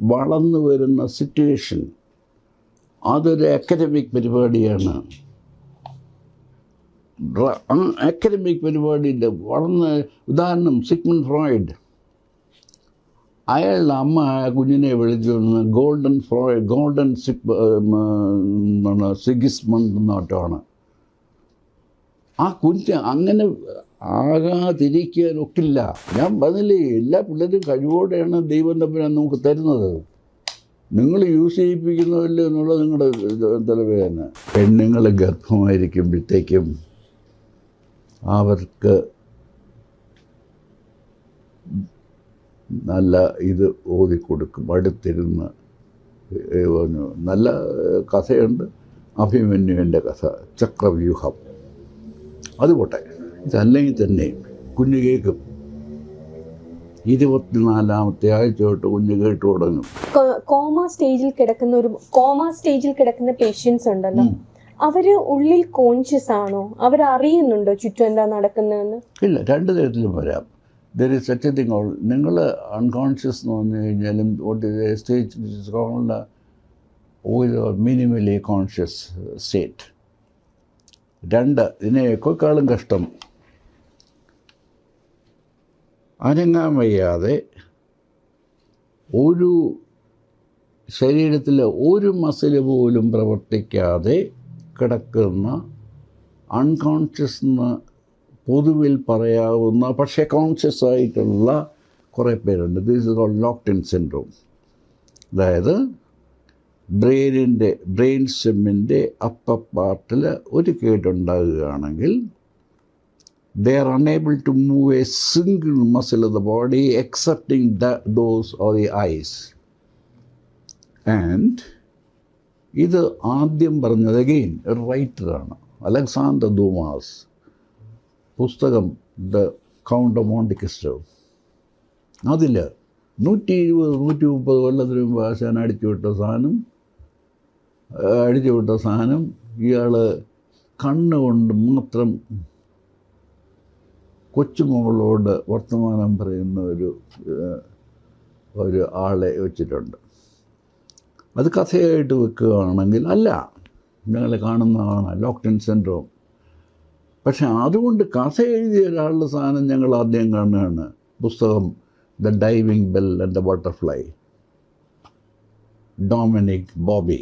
വളർന്നു വരുന്ന സിറ്റുവേഷൻ അതൊരു അക്കാഡമിക് പരിപാടിയാണ്. അക്കാദമിക് പരിപാടിയുടെ വളർന്ന ഉദാഹരണം സിഗ്മൻ ഫ്രോയിഡ്. അയാളുടെ അമ്മ കുഞ്ഞിനെ വിളിച്ചു ഗോൾഡൻ ഫ്രോയിഡ് ഗോൾഡൻ സിപ് സിഗിസ്മണ്ട് എന്നോട്ടാണ് ആ കുഞ്ഞ് അങ്ങനെ ആകാതിരിക്കാൻ ഒക്കില്ല ഞാൻ പറഞ്ഞില്ലേ എല്ലാ പിള്ളേരും കഴിവോടെയാണ് ദൈവം തമ്മിൽ നമുക്ക് തരുന്നത്. നിങ്ങൾ യൂസ് ചെയ്യിപ്പിക്കുന്നില്ല എന്നുള്ളത് നിങ്ങളുടെ തലവേദന. പെണ്ണുങ്ങൾ ഗർഭമായിരിക്കുമ്പോഴത്തേക്കും അവർക്ക് നല്ല ഇത് ഓതിക്കൊടുക്കും. അടുത്തിരുന്ന് പറഞ്ഞു. നല്ല കഥയുണ്ട്. അഭിമന്യുവിന്റെ കഥ ചക്രവ്യൂഹം. അത് പോട്ടെ. ഇതല്ലെങ്കിൽ തന്നെ കുഞ്ഞ് കേൾക്കും. ഇരുപത്തിനാലാമത്തെ ആഴ്ച തൊട്ട് കുഞ്ഞ് കേട്ടു തുടങ്ങും. കോമ സ്റ്റേജിൽ കിടക്കുന്ന ഒരു കോമ സ്റ്റേജിൽ കിടക്കുന്ന പേഷ്യൻസ് ഉണ്ടല്ലോ. അവർ ഉള്ളിൽ കോൺഷ്യസ് ആണോ? അവർ അറിയുന്നുണ്ടോ ചുറ്റും എന്താ നടക്കുന്നതെന്ന്? ഇല്ല രണ്ട് തരത്തിലും വരാം. There is such a thing all നിങ്ങൾ അൺകോൺഷ്യസ് എന്ന് പറഞ്ഞു കഴിഞ്ഞാലും സ്റ്റേജ് കോളുടെ ഒരു മിനിമലി കോൺഷ്യസ് സ്റ്റേറ്റ് രണ്ട് ഇതിനേക്കാളും കഷ്ടം. അനങ്ങാൻ വയ്യാതെ ഒരു ശരീരത്തിലെ ഒരു മസിൽ പോലും പ്രവർത്തിക്കാതെ കിടക്കുന്ന അൺകോൺഷ്യസ് എന്ന് പൊതുവിൽ പറയാവുന്ന പക്ഷേ കോൺഷ്യസ് ആയിട്ടുള്ള കുറേ പേരുണ്ട്. This is all locked in syndrome അതായത് ബ്രെയിനിന്റെ ബ്രെയിൻ സ്റ്റെമ്മിന്റെ അപ്പർ പാർട്ടിൽ ഒരു കേടുണ്ടാകുകയാണെങ്കിൽ they are unable to move a single muscle of the body excepting the, those or the eyes. And ഇത് ആദ്യം പറഞ്ഞത് അഗെയിൻ ഒരു റൈറ്ററാണ് അലക്സാണ്ടർ ദൂമാസ്. പുസ്തകം ദ കൗണ്ട് ഓഫ് മോണ്ടിക്കിസ്റ്റോ അതിൽ നൂറ്റി ഇരുപത് നൂറ്റി മുപ്പത് കൊല്ലത്തിന് മുമ്പ് ആശാൻ അടിച്ചു വിട്ട സാധനം അടിച്ചു വിട്ട സാധനം ഇയാൾ കണ്ണുകൊണ്ട് മാത്രം കൊച്ചുമകളോട് വർത്തമാനം പറയുന്ന ഒരു ഒരു ആളെ വെച്ചിട്ടുണ്ട്. അത് കഥയായിട്ട് വെക്കുകയാണെങ്കിൽ അല്ല ഞങ്ങൾ കാണുന്നതാണ് ലോക്ക്ഡൗൺ സെൻട്രോ പക്ഷെ അതുകൊണ്ട് കഥ എഴുതിയ ഒരാളുടെ സാധനം ഞങ്ങൾ ആദ്യം കാണുകയാണ്. പുസ്തകം the diving bell and the butterfly Dominique Bauby.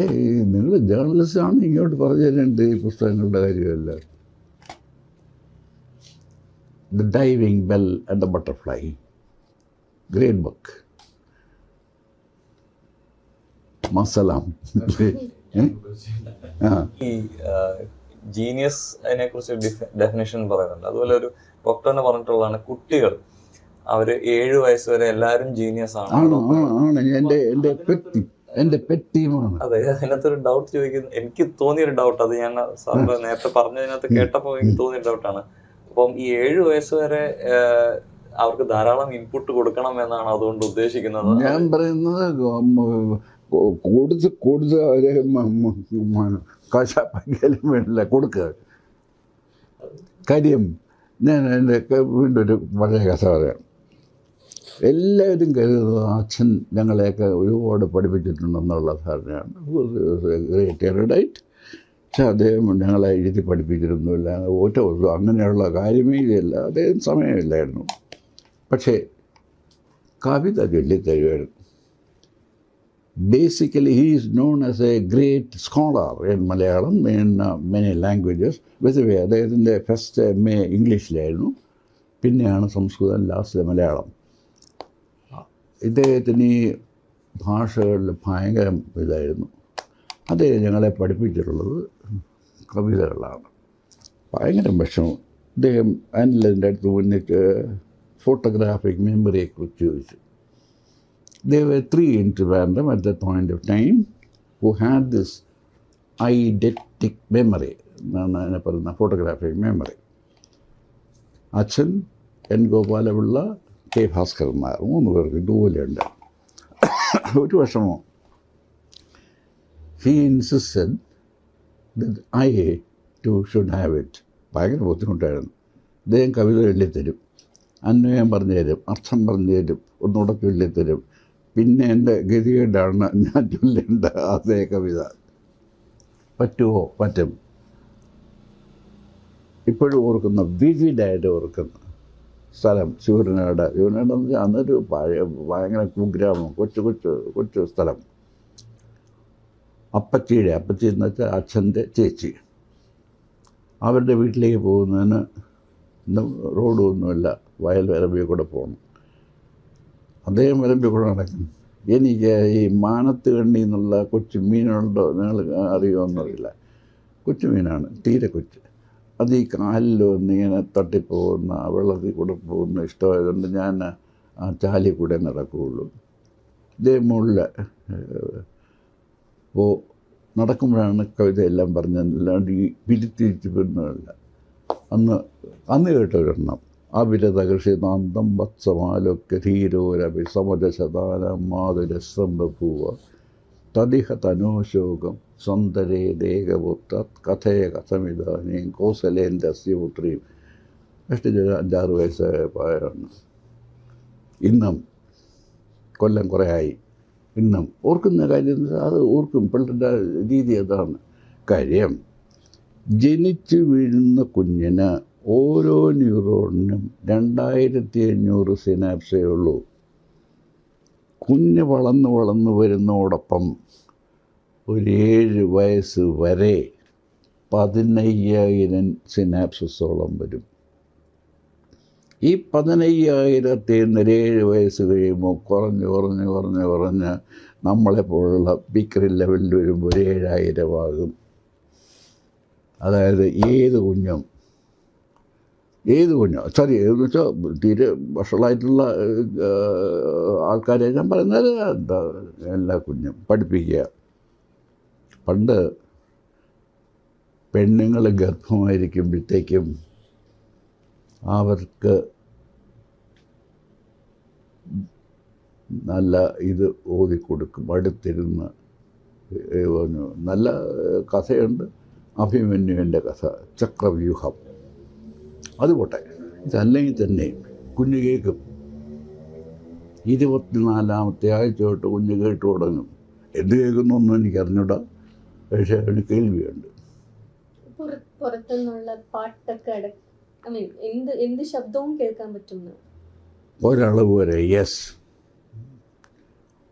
ഏയ് നിങ്ങൾ ജേർണലിസ്റ്റാണ് ഇങ്ങോട്ട് പറഞ്ഞു തരേണ്ടത് ഈ പുസ്തകങ്ങളുടെ കാര്യമല്ല. The diving bell and the butterfly great book മസലാം ഏ? ആ. ഈ ജീനിയസ് അതിനെ കുറിച്ച് ഡെഫിനേഷൻ പറയുന്നുണ്ട്. അതുപോലെ ഒരു ഡോക്ടറിനെ പറഞ്ഞിട്ടുള്ളതാണ് കുട്ടികൾ. അവർ ഏഴ് വയസ്സ് വരെ എല്ലാരും ജീനിയസ് ആണ്. ആണ് ആണ് ആണ്. എന്റെ എന്റെ പെറ്റ് ടീമാണ് അതെ അതിനകത്തൊരു ഡൗട്ട് ചോദിക്കുന്നു. എനിക്ക് തോന്നിയൊരു ഡൗട്ട് അത് ഞാൻ സാറിന് നേരത്തെ പറഞ്ഞതിനകത്ത് കേട്ടപ്പോൾ എനിക്ക് തോന്നിയ ഡൗട്ടാണ് അപ്പം ഈ ഏഴ് വയസ്സ് വരെ അവർക്ക് ധാരാളം ഇൻപുട്ട് കൊടുക്കണം എന്നാണ് അതുകൊണ്ട് ഉദ്ദേശിക്കുന്നത്. ഞാൻ പറയുന്നത് കൊടുത്ത് കൊടുത്ത് അവരെ കശാപ്പാക്കിയാലും വേണ്ടില്ല കൊടുക്കുക കാര്യം ഞാൻ എന്റെ വീണ്ടും ഒരു പഴയ കഥ പറയാം. എല്ലാവരും കരുതുന്നത് അച്ഛൻ ഞങ്ങളെയൊക്കെ ഒരുപാട് പഠിപ്പിച്ചിട്ടുണ്ടെന്നുള്ള ധാരണയാണ്. ഗ്രേറ്റ് എറിഡൈറ്റ് പക്ഷെ അദ്ദേഹം ഞങ്ങളെ എഴുതി പഠിപ്പിച്ചിരുന്നില്ല. ഒറ്റ ദിവസം അങ്ങനെയുള്ള കാര്യമേ ഇല്ല. അദ്ദേഹം സമയമില്ലായിരുന്നു. പക്ഷേ കവിത ചൊല്ലിത്തരുമായിരുന്നു basically he is known as a great scholar in Malayalam in many languages way, അദ്ദേഹത്തിന്റെ ഫസ്റ്റ് എം എ ഇംഗ്ലീഷിലായിരുന്നു. പിന്നെയാണ് സംസ്കൃതം ലാസ്റ്റ് മലയാളം. ഇദ്ദേഹത്തിന് ഈ ഭാഷകളിൽ ഭയങ്കര ഇതായിരുന്നു. അദ്ദേഹം ഞങ്ങളെ പഠിപ്പിച്ചിട്ടുള്ളത് കവിതകളാണ്. ഭയങ്കര വിഷമം. അദ്ദേഹം അനിലിന്റെ അടുത്ത് മുന്നിട്ട് ഫോട്ടോഗ്രാഫിക് മെമ്മറിയെക്കുറിച്ച് ചോദിച്ചു. They were three in at the point of time who had this eidetic memory എന്നാണ് അതിനെ പറയുന്ന ഫോട്ടോഗ്രാഫിക് മെമ്മറി അച്ഛൻ എൻ ഗോപാലപിള്ള കെ ഭാസ്കരൻ നായർ മൂന്ന് പേർക്ക് ഇതുപോലെയുണ്ട്. ഒരു വിഷമോ. He insisted that I too should have it ഭയങ്കര ബുദ്ധിമുട്ടായിരുന്നു. അദ്ദേഹം കവിത എഴുതിത്തരും. അന്വയം പറഞ്ഞു തരും അർത്ഥം പറഞ്ഞു തരും ഒന്നുകൂടെ ചൊല്ലിത്തരും. പിന്നെ എന്റെ ഗതികേടാണ് ഞാൻ ചൊല്ലേണ്ട അതേ കവിത. പറ്റുമോ പറ്റും. ഇപ്പോഴും ഓർക്കുന്ന വിവിഡായിട്ട് ഓർക്കുന്ന സ്ഥലം ശിവനാട് ശിവനാട് എന്ന് വെച്ചാൽ അന്നൊരു ഭയങ്കര കുഗ്രാമം കൊച്ചു കൊച്ചു കൊച്ചു സ്ഥലം. അപ്പച്ചിയുടെ അപ്പച്ചി എന്ന് വെച്ചാൽ അച്ഛന്റെ ചേച്ചി. അവരുടെ വീട്ടിലേക്ക് പോകുന്നതിന് റോഡൊന്നുമില്ല വയൽ വരമ്പിൽ കൂടെ പോകണം അദ്ദേഹം വരമ്പിൽ കൂടെ നടക്കും. എനിക്ക് ഈ മാനത്ത് കണ്ണി എന്നുള്ള കൊച്ചു മീനുണ്ടോ നിങ്ങൾ അറിയുമെന്നറിയില്ല കൊച്ചു മീനാണ് തീരെ കൊച്ച്. അത് ഈ കാലിൽ വന്ന് ഇങ്ങനെ തട്ടിപ്പോകുന്ന വെള്ളത്തിൽ കൂടെ പോകുന്ന ഇഷ്ടമായതുകൊണ്ട് ഞാൻ ആ ചാലി കൂടെ നടക്കുകയുള്ളൂ. ഇതേ മുകളിൽ അപ്പോൾ നടക്കുമ്പോഴാണ് കവിതയെല്ലാം പറഞ്ഞത്. അല്ലാണ്ട് ഈ പിരിത്തിരിച്ച് പിന്നല്ല അന്ന് അന്ന് കേട്ടൊരെണ്ണം അവിരത കൃഷിനാന്തം വത്സമാലൊക്കെ ധീരോരവി സമജശതാനം മാതുരസം ബഭൂവ തദിഹ തനോശോകം സ്വന്തരേ ദേഹപുത്ര കഥയ കഥമിതാനേയും കോസലേന്റെ അസ്യപുത്രിയും എട്ട് അഞ്ചാറ് വയസ്സായ പ്രായമാണ്. ഇന്നും കൊല്ലം കുറേ ആയി. ഇന്നും ഓർക്കുന്ന കാര്യം അത് ഓർക്കും. പിള്ളേരുടെ രീതി അതാണ്. കാര്യം ജനിച്ചു വീഴുന്ന കുഞ്ഞിന് ഓരോ ന്യൂറോണിനും രണ്ടായിരത്തി അഞ്ഞൂറ് സിനാപ്സേ ഉള്ളൂ. കുഞ്ഞ് വളർന്ന് വളർന്ന് വരുന്നതോടൊപ്പം ഒരു ഏഴ് വയസ്സ് വരെ പതിനയ്യായിരം സിനാപ്സസോളം വരും. ഈ പതിനയ്യായിരത്തി ഏഴ് വയസ്സ് കഴിയുമ്പോൾ കുറഞ്ഞ് കുറഞ്ഞ് കുറഞ്ഞ് കുറഞ്ഞ് നമ്മളെപ്പോലുള്ള ബിക്രി ലെവലിൽ വരുമ്പോൾ ഒരു ഏഴായിരം ആകും. അതായത് ഏത് കുഞ്ഞും ഏത് കുഞ്ഞോ സോറി എന്ന് വെച്ചാൽ തീരെ വഷളായിട്ടുള്ള ആൾക്കാരെ ഞാൻ പറയുന്നത് എന്താ എല്ലാ കുഞ്ഞും പഠിപ്പിക്കുക. പണ്ട് പെണ്ണുങ്ങൾ ഗർഭമായിരിക്കുമ്പോഴത്തേക്കും അവർക്ക് നല്ല ഇത് ഓതി കൊടുക്കും അടുത്തിരുന്ന് പറഞ്ഞു നല്ല കഥയുണ്ട് അഭിമന്യുവിന്റെ കഥ ചക്രവ്യൂഹം. അതുപോട്ടെ ഇതല്ലെങ്കിൽ തന്നെ കുഞ്ഞു കേൾക്കും. ഇരുപത്തിനാലാമത്തെ ആഴ്ച തൊട്ട് കുഞ്ഞ് കേട്ട് തുടങ്ങും. എന്ത് കേൾക്കുന്നൊന്നും എനിക്ക് അറിഞ്ഞൂടാ പക്ഷേ അവന് കേൾവിയുണ്ട്. പുറ- പുറത്തുനിന്നുള്ള പാട്ടൊക്കെ ഐ മീൻ എന്ത് എന്ത് ശബ്ദവും കേൾക്കാൻ പറ്റുന്നു ഒരളവ് വരെ യെസ്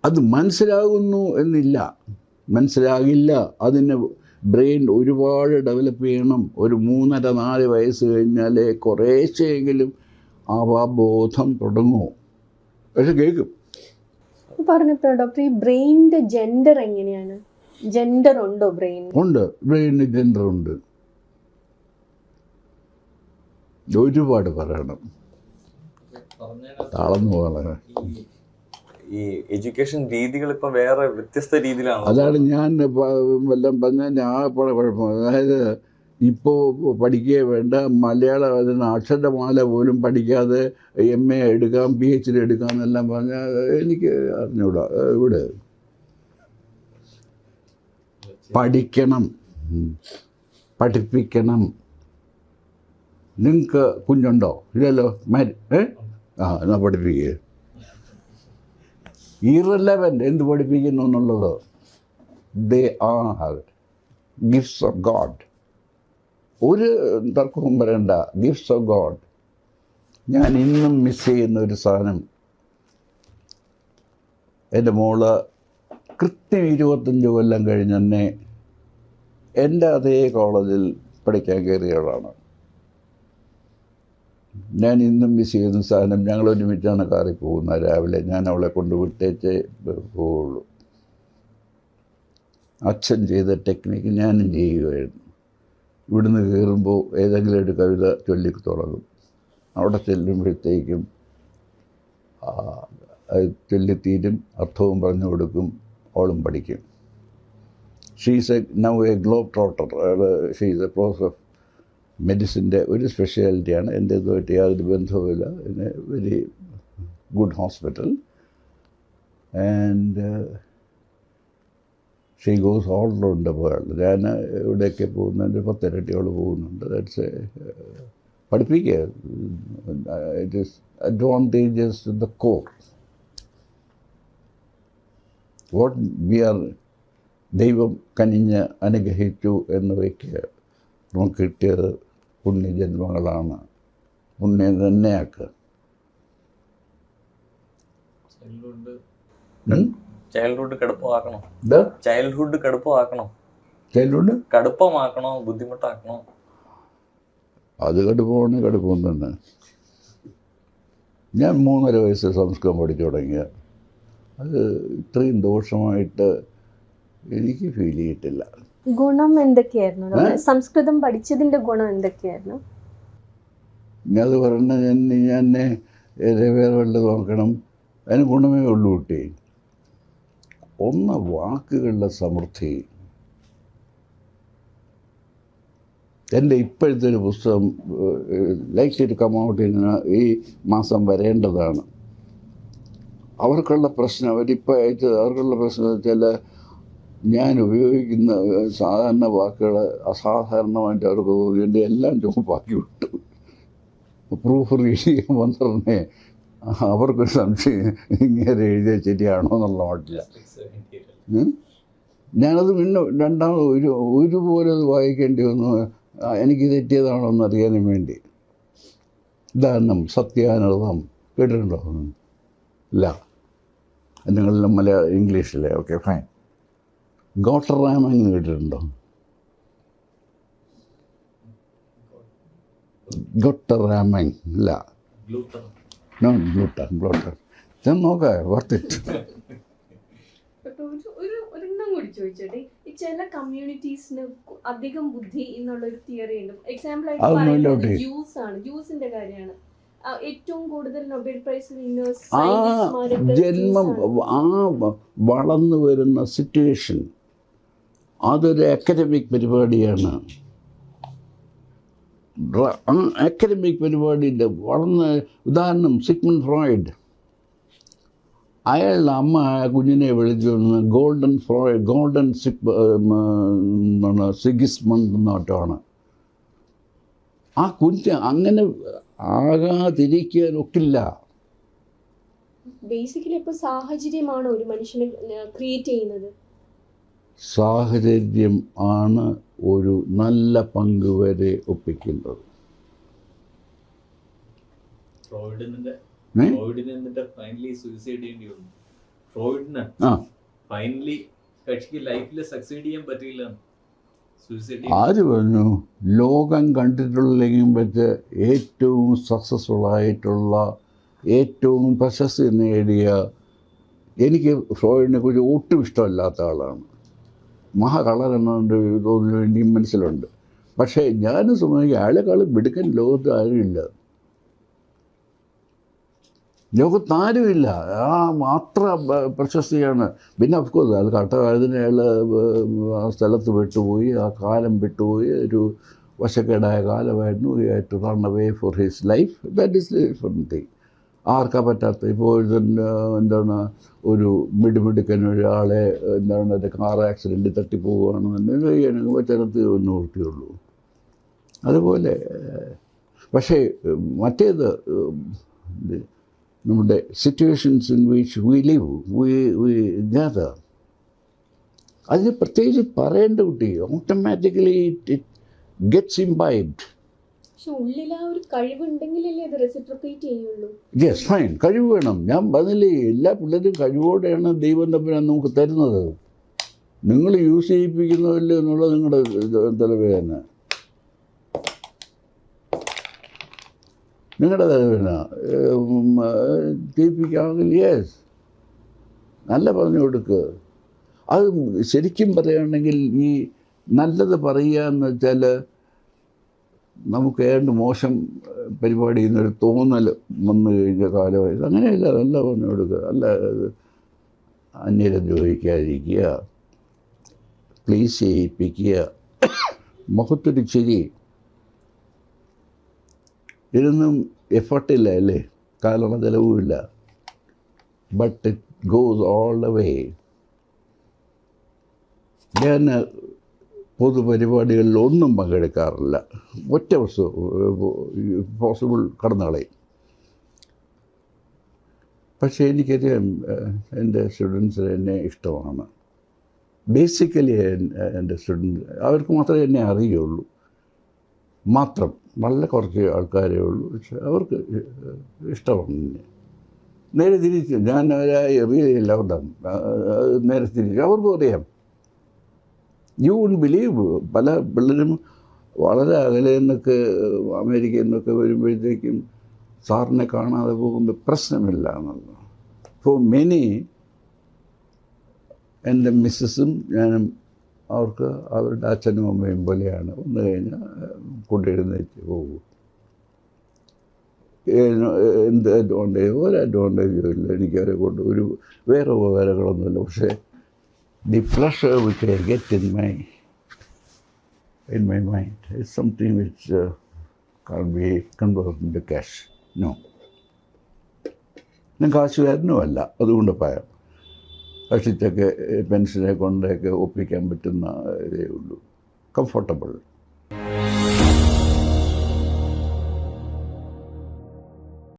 അത് മനസ്സിലാകുന്നു എന്നില്ല. മനസ്സിലാകില്ല. അതിന് ബ്രെയിൻ ഒരുപാട് ഡെവലപ്പ് ചെയ്യണം. ഒരു മൂന്നര നാല് വയസ്സ് കഴിഞ്ഞാലേ കുറേശ്ശെയെങ്കിലും അവബോധം തുടങ്ങൂ. പക്ഷെ കേൾക്കും. പറഞ്ഞപ്പോൾ ഡോക്ടർ ഈ ബ്രെയിനിന്റെ ജെൻഡർ എങ്ങനെയാണ്? ജെൻഡർ ഉണ്ടോ ബ്രെയിൻ ഉണ്ട്. ബ്രെയിനിന് ജെൻഡർ ഉണ്ട്. ഒരുപാട് പറയണം. താളന്നു പോകണം. ഈ എഡ്യൂക്കേഷൻ രീതികൾ ഇപ്പം വേറെ വ്യത്യസ്ത രീതിയിലാണ്? അതാണ് ഞാൻ എല്ലാം പറഞ്ഞതിന്റെ ആകെപ്പാടെ കുഴപ്പം. അതായത് ഇപ്പോൾ പഠിക്കുകയേ വേണ്ട. മലയാളം അതിന് അക്ഷരമാല പോലും പഠിക്കാതെ എം എ എടുക്കാം പി എച്ച് ഡി എടുക്കാം എന്നെല്ലാം പറഞ്ഞാൽ എനിക്ക് അറിഞ്ഞൂടാ. ഇവിടെ പഠിക്കണം. പഠിപ്പിക്കണം. നിങ്ങൾക്ക് കുഞ്ഞുണ്ടോ? ഇല്ലല്ലോ. മാരി ഏ? ആ എന്നാൽ പഠിപ്പിക്കുക ഇറലവന്റ് എന്ത് പഠിപ്പിക്കുന്നു എന്നുള്ളത്? They are gifts of God ഒരു തർക്കവും വരേണ്ട. ഗിഫ്റ്റ്സ് ഓഫ് ഗോഡ് ഞാൻ ഇന്നും മിസ് ചെയ്യുന്ന ഒരു സാധനം. എന്റെ മോൾ കൃത്യം ഇരുപത്തഞ്ച് കൊല്ലം കഴിഞ്ഞ് എന്റെ അതേ കോളേജിൽ പഠിക്കാൻ കയറിയവളാണ് ഞാൻ ഇന്നും മിസ് ചെയ്യുന്ന സാധനം ഞങ്ങൾ ഒരുമിച്ചാണ് കാറി പോകുന്നത്. രാവിലെ ഞാൻ അവളെ കൊണ്ട് വിട്ടേച്ചേ പോവുള്ളൂ. അച്ഛൻ ചെയ്ത ടെക്നിക്ക് ഞാനും ചെയ്യുകയായിരുന്നു. ഇവിടുന്ന് കയറുമ്പോൾ ഏതെങ്കിലും ഒരു കവിത ചൊല്ലി തുടങ്ങും. അവിടെ ചെല്ലുമ്പോഴത്തേക്കും ചൊല്ലിത്തീരും അർത്ഥവും പറഞ്ഞു കൊടുക്കും അവളും പഠിക്കും. She's a now a globetrotter she's a pros of മെഡിസിന്റെ ഒരു സ്പെഷ്യാലിറ്റിയാണ് എന്റെ ഇതുമായിട്ട് യാതൊരു ബന്ധവുമില്ല. In a very good hospital and she goes all round world ഞാൻ ഇവിടെയൊക്കെ പോകുന്നതിന്റെ പത്തിരട്ടിയോളം പോകുന്നുണ്ട്. ദാറ്റ്സ് എ പഠിപ്പിക്കുക. It is advantages the core what we are ദൈവം കനിഞ്ഞ് അനുഗ്രഹിച്ചു എന്ന് വയ്ക്കുക നമുക്ക് കിട്ടിയത് പുണ്യജന്മങ്ങളാണ്. പുണ്യം തന്നെയാക്കുക ചൈൽഡ്ഹുഡ് കടുപ്പമാക്കണോ. ചൈൽഡ്ഹുഡ് കടുപ്പമാക്കണോ. ചൈൽഡ്ഹുഡ് കടുപ്പമാക്കണോ ബുദ്ധിമുട്ടാക്കണോ. അത് കടുപ്പമാണ് കടുപ്പം തന്നെ. ഞാൻ മൂന്നര വയസ്സ് സംസ്കൃതം പഠിച്ചു തുടങ്ങിയ. അത് ഇത്രയും ദോഷമായിട്ട് എനിക്ക് ഫീൽ ചെയ്തിട്ടില്ല. ഗുണം എന്തൊക്കെയായിരുന്നു? സംസ്കൃതം പഠിച്ചതിന്റെ ഗുണം എന്തൊക്കെയായിരുന്നു? ഞാൻ അത് പറഞ്ഞ ഞാൻ വേറെ വല്ലത് നോക്കണം. അതിന് ഗുണമേ ഉള്ളൂ കുട്ടി. ഒന്ന് വാക്കുകളുടെ സമൃദ്ധി. എന്റെ ഇപ്പോഴത്തെ ഒരു പുസ്തകം ലൈക്ക് ഇറ്റ് കം ഔട്ട് ഈ മാസം വരേണ്ടതാണ്. അവർക്കുള്ള പ്രശ്നം അവരിപ്പോൾ അയച്ചത് അവർക്കുള്ള പ്രശ്നം എന്ന് വെച്ചാൽ ഞാൻ ഉപയോഗിക്കുന്ന സാധാരണ വാക്കുകൾ അസാധാരണമായിട്ട് അവർക്ക് തോന്നി എന്റെ എല്ലാം ചുമപ്പാക്കി വിട്ടു. പ്രൂഫ് റീഡ് ചെയ്യാൻ വന്നിരുന്നേ അവർക്കൊരു സംശയം ഇങ്ങനെ എഴുതിയ ശരിയാണോ എന്നുള്ള മട്ടില്ല. ഞാനത് പിന്നെ രണ്ടാമത് ഒരു ഒരുപോലെ അത് വായിക്കേണ്ടി വന്നു. എനിക്ക് തെറ്റിയതാണോ എന്ന് അറിയാനും വേണ്ടി. ഉദാഹരണം സത്യാനൃതം കേട്ടിട്ടുണ്ടോ? ഇല്ല. നിങ്ങളെല്ലാം മലയാള ഇംഗ്ലീഷിലെ ഓക്കെ ഫൈൻ ഗോട്ടറാമെന്ന് കേട്ടിട്ടുണ്ടോ? ഗൊട്ടറാമൻ ഇല്ല. ഗ്ലൂട്ടൺ നോ ഗ്ലൂട്ടർ ഗ്ലൂട്ടർ ഞാൻ നോക്കാം വർത്ത് ഇറ്റ് ഡോക്ടർ, ഒരു ഒരു ഒരെണ്ണം കൂടി ചോദിച്ചോട്ടെ. ഈ ചില കമ്മ്യൂണിറ്റീസിന് അധികം ബുദ്ധി എന്നുള്ള ഒരു തിയറി ഉണ്ട്. എക്സാമ്പിൾ ആയിട്ട് ഇല്ല. ജ്യൂസ് ആണ്. ജ്യൂസിന്റെ കാര്യമാണ്. ഏറ്റവും കൂടുതൽ നൊബേൽ പ്രൈസ് വിന്നേഴ്സ് ആ ജന്മം ആ വളർന്നു വരുന്ന സിറ്റുവേഷൻ അതൊരു അക്കാഡമിക് പരിപാടിയാണ്. അക്കാഡമിക് പരിപാടിയിൽ വളർന്ന ഉദാഹരണം സിഗ്മൻ ഫ്രോയിഡ്. അയാളുടെ അമ്മ കുഞ്ഞിനെ വിളിച്ചു ഗോൾഡൻ ഫ്രോയിഡ് ഗോൾഡൻ സിഗ് എന്താണ് സിഗിസ്മണ്ട് എന്നോട്ടമാണ് ആ കുഞ്ഞ് അങ്ങനെ ആകാതിരിക്കാൻ ഒക്കില്ല ബേസിക്കലി ഇപ്പോൾ സാഹചര്യമാണ് ഒരു മനുഷ്യനെ ക്രിയേറ്റ് ചെയ്യുന്നത്. സാഹചര്യം ആണ് ഒരു നല്ല പങ്ക് വരെ ഒപ്പിക്കുന്നത്. ആര് പറഞ്ഞു? ലോകം കണ്ടിട്ടുള്ളതെങ്കിലും വെച്ച് ഏറ്റവും സക്സസ്ഫുൾ ആയിട്ടുള്ള ഏറ്റവും പ്രശസ്തി നേടിയ എനിക്ക് ഫ്രോയിഡിനെ കുറിച്ച് ഒട്ടും ഇഷ്ടമല്ലാത്ത ആളാണ്. മഹാകളരെന്നുണ്ട് തോന്നുന്നു എന്റെയും മനസ്സിലുണ്ട്. പക്ഷേ ഞാൻ സംബന്ധിക്കുക അയാളെക്കാളും മിടുക്കൻ ലോകത്ത് ആരുമില്ല ലോകത്ത് ആരുമില്ല ആ മാത്ര പ്രശസ്തിയാണ്. പിന്നെ അഫ്കോഴ്സ് അത് കട്ടകാലത്തിന് അയാൾ ആ സ്ഥലത്ത് വിട്ടുപോയി ആ കാലം വിട്ടുപോയി ഒരു വശക്കേടായ കാലമായിരുന്നു. To run away for his life that is different thing ആർക്കാ പറ്റാത്ത? ഇപ്പോൾ എന്താണ് ഒരു മിടുമിടുക്കൻ ഒരാളെ എന്താണ് ഒരു കാർ ആക്സിഡന്റ് തട്ടിപ്പോവുകയാണെന്നുണ്ടെങ്കിൽ ചെയ്യാനും പറ്റത്ത് ഒന്ന് വൃത്തിയുള്ളൂ അതുപോലെ പക്ഷേ മറ്റേത് നമ്മുടെ situations in which we live we we gather അതിന് പ്രത്യേകിച്ച് പറയേണ്ട കുട്ടി automatically it gets imbibed yes fine കഴിവ് വേണം. ഞാൻ പറഞ്ഞില്ലേ എല്ലാ പിള്ളേരും കഴിവോടെയാണ് ദൈവം തമ്മിൽ നമുക്ക് തരുന്നത്. നിങ്ങൾ യൂസ് ചെയ്യിപ്പിക്കുന്നില്ല എന്നുള്ളത് നിങ്ങളുടെ തലവേദന. നിങ്ങളുടെ തലവേദന. ചെയ്യിപ്പിക്കാമെങ്കിൽ യെസ് നല്ല പറഞ്ഞു കൊടുക്കുക അത് ശരിക്കും പറയുകയാണെങ്കിൽ ഈ നല്ലത് പറയുക എന്ന് വെച്ചാൽ നമുക്ക് ഏതാണ്ട് മോശം പരിപാടി എന്നൊരു തോന്നൽ വന്നു കഴിഞ്ഞ കാലമായത് അങ്ങനെയല്ല അതല്ല പറഞ്ഞു കൊടുക്കുക അല്ല അന്യരെ ദ്രോഹിക്കാതിരിക്കുക. പ്ലീസ് ചെയ്യിപ്പിക്കുക. മുഖത്തൊരു ചിരി. ഇതിനൊന്നും എഫർട്ടില്ല അല്ലേ? കാരണം ചിലവുമില്ല but it goes all the way ഞാൻ പൊതുപരിപാടികളിൽ ഒന്നും പങ്കെടുക്കാറില്ല. ഒറ്റ വർഷം പോസിബിൾ കടന്നു കളയും. പക്ഷേ എനിക്കറിയാം ഏഹ്, എന്റെ സ്റ്റുഡൻസിന് എന്നെ ഇഷ്ടമാണ്. ബേസിക്കലി എന്റെ സ്റ്റുഡൻസ് അവർക്ക് മാത്രമേ എന്നെ അറിയുള്ളൂ. മാത്രം വളരെ കുറച്ച് ആൾക്കാരേ ഉള്ളൂ. പക്ഷെ അവർക്ക് ഇഷ്ടമാണ് എന്നെ. നേരെ തിരിച്ച് ഞാൻ അവരായി അറിയില്ല അവർ നേരെ തിരിച്ച് അവർക്കും അറിയാം. യു വൺ ബിലീവ് പല പിള്ളേരും വളരെ അകലെ നിന്നൊക്കെ അമേരിക്കയിൽ നിന്നൊക്കെ വരുമ്പോഴത്തേക്കും സാറിനെ കാണാതെ പോകുമ്പോൾ പ്രശ്നമില്ല എന്നുള്ളത്. ഫോർ മെനി എന്റെ മിസ്സസും ഞാനും അവർക്ക് അവരുടെ അച്ഛനും അമ്മയും പോലെയാണ്. വന്നു കഴിഞ്ഞാൽ കൊണ്ടെഴുന്നേറ്റ് പോകും. എന്ത് അഡ്വാന്റേജ് ഒരു അഡ്വാന്റേജും ഇല്ല എനിക്കവരെ കൊണ്ട് ഒരു വേറെ ഉപകാരങ്ങളൊന്നുമില്ല. പക്ഷേ the pleasure which I get in my in my mind is something which uh, can't be converted into cash. No. ഞാൻ കാശുകാരനുമല്ല അതുകൊണ്ട് പറയാം കഷിച്ചൊക്കെ പെൻഷനെ കൊണ്ടൊക്കെ ഒപ്പിക്കാൻ പറ്റുന്ന ഇതേ ഉള്ളൂ കംഫർട്ടബിൾ